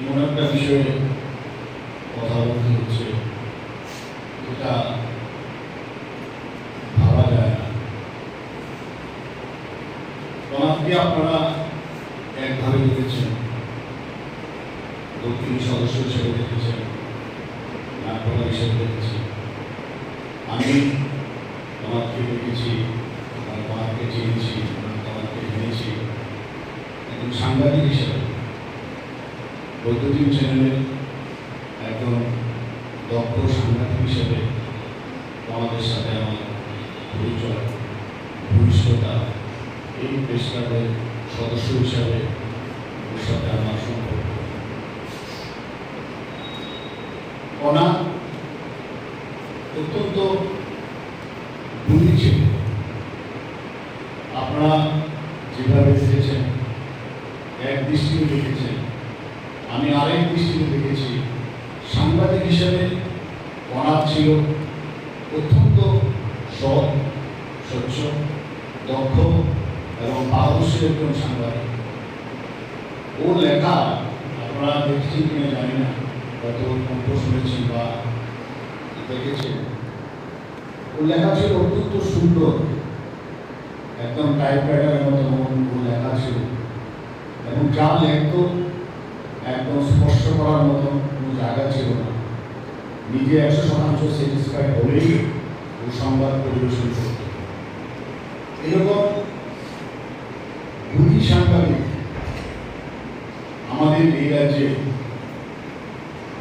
এমন একটা বিষয়ে কথা বলতে হচ্ছে যেটা ভাবা যায় না। ওনাকে আপনারা একভাবে দেখেছেন দক্ষিণ সদস্য হিসেবে দেখেছেন নাট্যকার হিসেবে দেখেছি আমি ওনাকে দেখেছি আমার ওনাকে চিনেছি ওনাকে জেনেছি একজন সাংবাদিক হিসেবে। বৈদ্যুতিক চ্যানেলের একজন দক্ষ সাংবাদিক হিসেবে আমাদের সাথে আমার পরিচয় ভবিষ্যতা এই ক্লাবের সদস্য হিসাবে ওর সাথে আমার সম্পর্ক। ওনা অত্যন্ত ছিল। আপনারা যেভাবে দেখেছেন এক দৃষ্টিতে দেখেছেন আমি আরেক দৃষ্টিতে দেখেছি। সাংবাদিক হিসেবে অনাথ ছিল, অত্যন্ত সৎ, স্বচ্ছ, দক্ষ এবং পারদর্শী একজন সাংবাদিক। ও লেখা আপনারা দেখেছেন কিনা জানি না, হয়তো কণ্ঠ শুনেছেন বা দেখেছেন। ওর লেখা ছিল অত্যন্ত সুন্দর, একদম টাইপ টাইপরাইটারের মতো লেখা ছিল। এবং যা লেখত একদম স্পর্শ করার মতো কোনো জায়গা ছিল না। নিজে একশো শতাংশ স্যাটিসফাইড হলেই ও সংবাদ পরিবেশন করত এরকম গুণী সাংবাদিক আমাদের এই রাজ্যে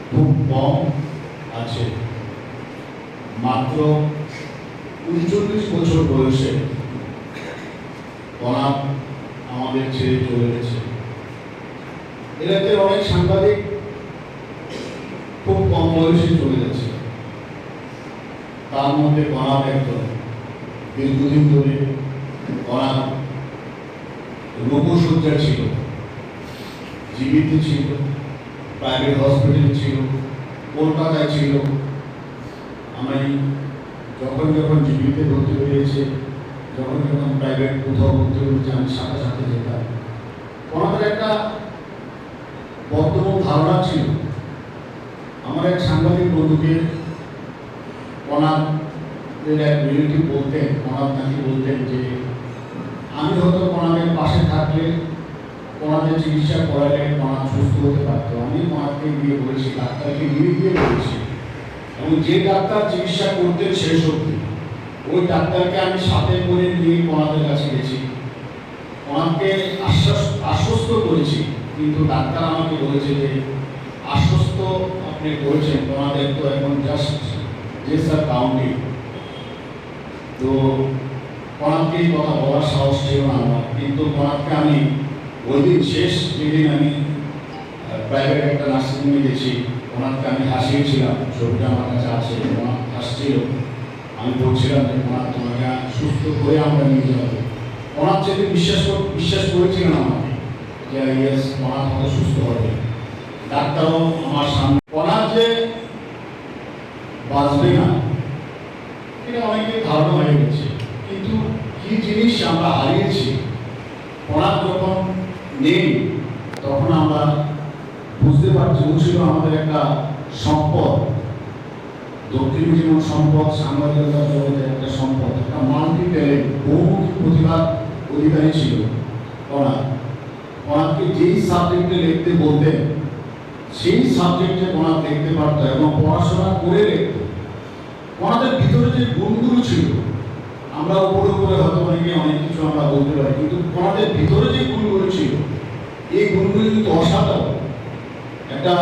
খুব কম আছে। মাত্র উনচল্লিশ বছর বয়সে অনাথ আমাদের ছেড়ে চলে গেছে। এ রাজ্যের অনেক সাংবাদিক খুব কম বয়সে চলে যাচ্ছে তার মধ্যে অনাথ একজন। দীর্ঘদিন ধরে অনাথ রোগশয্যা ছিল। জীবিত ছিল। প্রাইভেট হসপিটাল ছিল। কলকাতায় ছিল। আমি যখন যখন জীবিতে ভর্তি হয়েছে, যখন যখন প্রাইভেট কোথাও ভর্তি হয়েছে, আমি সাথে সাথে যেতাম ওনাদের একটা বর্তমান ধারণা ছিল, আমার এক সাংবাদিক বন্ধুকে ওনাদের এক রিলেটিভ বলতেন, ওনার নাকি বলতেন যে, আমি হয়তো ওনাদের পাশে থাকলে, ওনাদের চিকিৎসা করালে ওনার সুস্থ হতে পারতো। আমি ওনাকে গিয়ে বলেছি, ডাক্তারকে নিয়ে গিয়ে বলেছি। এবং যে ডাক্তার চিকিৎসা করতেন শেষ অবধি, ওই ডাক্তারকে আমি সাথে করে নিয়ে ওনাদের কাছে গেছি। ওনাকে আশ্বাস আশ্বস্ত করেছি। কিন্তু ডাক্তার আমাকে বলেছে যে, আশ্বস্ত আপনি করেছেন ওনাদের তো এখন জাস্ট যে স্যার কাউন্টিং তো ওনাকে কথা বলার সাহস ছিল না আমার। কিন্তু ওনাকে আমি ওই দিন শেষ যেদিন আমি প্রাইভেট একটা নার্সিংহোমে গেছি ওনাকে আমি হাসিয়েছিলাম, ছবিটা আমার কাছে আছে ওনার হাসছিল। আমি বলছিলাম যে ওনার তোমাকে সুস্থ করে আমরা নিয়ে যাব। ওনার যদি বিশ্বাস বিশ্বাস করেছিলেন আমাকে ওনার হয়তো সুস্থ হবে ডাক্তারও আমার সামনে ওনার যে বাঁচবে না। এটা অনেকের ধারণা হয়ে গেছে। কিন্তু কি জিনিস আমরা হারিয়েছি ওনার যখন নেই, তখন আমরা বুঝতে পারছি, ও ছিল আমাদের একটা সম্পদ। দক্ষিণ জীবন সম্পদ, সাংবাদিকতার জগতে একটা সম্পদ, একটা মাল্টি ট্যালেন্ট বহুমুখী প্রতিভার অধিকারী ছিল ওরা ওনাকে যেই সাবজেক্টে লিখতে বলতেন, সেই সাবজেক্টে ওনার দেখতে পারতো এবং পড়াশোনা করে লিখত ওনাদের ভিতরে যে গুণগুলো ছিল, আমরা উপরে উপরে হয়তো অনেকে অনেক কিছু আমরা বলতে পারি, কিন্তু ওনাদের ভিতরে যে গুণগুলো ছিল, এই গুণগুলো কিন্তু অসাধারণ। একটা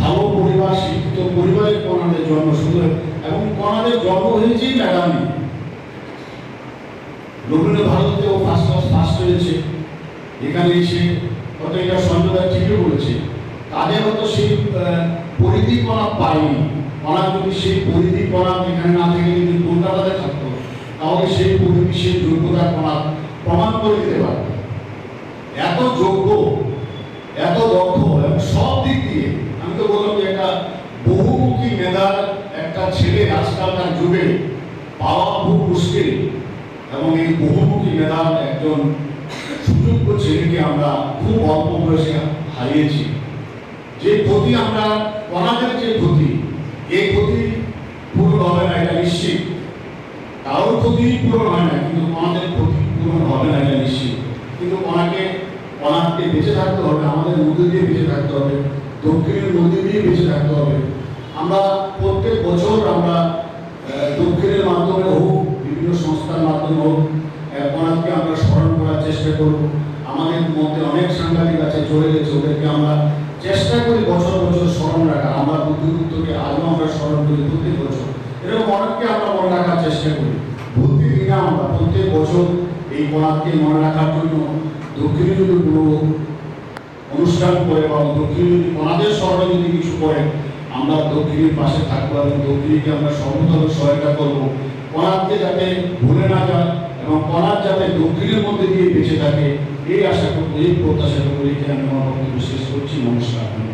ভালো পরিবার, শিক্ষিত পরিবারে কনাদের জন্ম শুধু এবং কনাদের জন্ম হয়েছেই ম্যাডামে রবীন্দ্র ভারতেও ফার্স্ট ক্লাস ফার্স্ট হয়েছে এখানে এসে হয়তো এটা সঞ্জয় ঠিকই বলেছে। তাদের হয়তো সেই পরিধিপনা পায়নি। ওনার যদি সেই পরিধিপনা এখানে না থেকে যদি কলকাতাতে থাকতো, তাহলে সেই পরিবেশের যোগ্যতা ওনার প্রমাণ করে দিতে পারত। এত যোগ্য, এত দক্ষ এবং সব দিক দিয়ে, আমি তো বললাম যে একটা বহুমুখী মেধার একটা ছেলে আজকালকার যুগে পাওয়া খুব মুশকিল এবং এই বহুমুখী মেধার একজন ছেলেকে আমরা খুব অল্প বয়সে হারিয়েছি। যে ক্ষতি আমরা ওনাদের যে ক্ষতি এই ক্ষতি পূরণ হবে না, এটা নিশ্চিত। কারোর ক্ষতি পূরণ হয় না, কিন্তু ওনাদের ক্ষতি পূরণ হবে না, এটা নিশ্চিত। কিন্তু ওনাকে ওনাকে বেঁচে থাকতে হবে, আমাদের মধ্যে দিয়ে বেঁচে থাকতে হবে, দক্ষিণের নদী দিয়ে বেঁচে থাকতে হবে। আমরা প্রত্যেক বছর আমরা দক্ষিণের মাধ্যমে হোক, বিভিন্ন সংস্থার মাধ্যমে হোক ওনাকে আমরা স্মরণ করার চেষ্টা করব। আমাদের মধ্যে অনেক সাংবাদিক আছে, চলে গেছে, ওদেরকে আমরা চেষ্টা করি বছর বছর স্মরণ রাখা। আমরা বুদ্ধিগুপ্তকে আজও আমরা স্মরণ করি প্রত্যেক বছর। এরকম অনেককে আমরা মনে রাখার চেষ্টা করি। বুদ্ধি দিনে আমরা প্রত্যেক বছর এই কোনাকে মনে রাখার জন্য দক্ষিণে যদি কোনো অনুষ্ঠান করে বা দক্ষিণে যদি ওনাদের স্মরণে যদি কিছু করে, আমরা দক্ষিণের পাশে থাকব এবং দক্ষিণীকে আমরা সর্বতভাবে সহায়তা করব। কণাকে যাতে ভুলে না যায় এবং কণার যাতে দক্ষিণের মধ্যে দিয়ে বেঁচে থাকে এই আশা করতে এই প্রত্যাশা করে এখানে আমি আমার বক্তব্য শেষ করছি। নমস্কার।